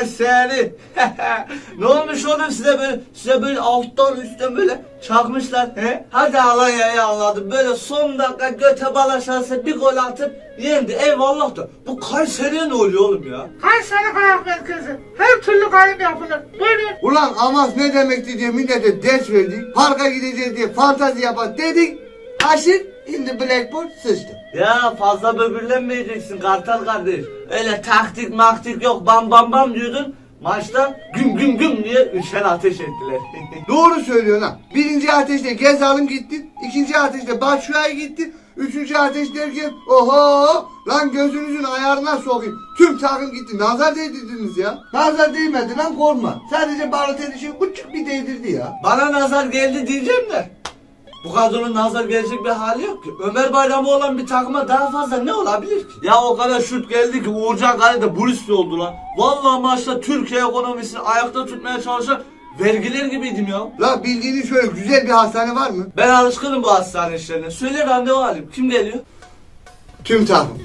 Kayseri. ne olmuş oğlum size böyle size böyle alttan üstten böyle çakmışlar. He? Hadi Alanya'yı anladım. Böyle son dakika göte balaşarsa bir gol atıp yendi. Eyvallah da. Bu Kayseri'ye ne oluyor oğlum ya? Kayseri Kayak Merkezi. Her türlü kayım yapılır. Buyurun. Ulan Amas ne demekti diye millete ders verdik. Parka gideceğiz diye fantazi yapan dedik. Aşır indi Blackboard sıçtı. Ya fazla böbürlenmeyeceksin Kartal kardeş. Öyle taktik maktik yok bam bam bam diyordun. Maçta güm güm güm diye üçen ateş ettiler. Doğru söylüyorsun ha. Birinci ateşte Gezal'ım gitti. ikinci ateşte Batshuayi gitti. Üçüncü ateş derken oho lan gözünüzün ayarına sokayım. Tüm takım gitti. Nazar değdirdiniz ya. Nazar değmedi lan korkma. Sadece Balotelli küçük bir değdirdi ya. Bana nazar geldi diyeceğim de. Bu kadronun nazar gelecek bir hali yok ki. Ömer Bayramı olan bir takıma daha fazla ne olabilir ki? Ya o kadar şut geldi ki Uğurcan Kale'de Bruce oldu lan. Vallahi maçta Türkiye ekonomisini ayakta tutmaya çalışan vergiler gibiydim ya. La bildiğiniz şöyle güzel bir hastane var mı? Ben alışkınım bu hastane işlerine. Söyle randevu alayım. Kim geliyor? Tüm takım.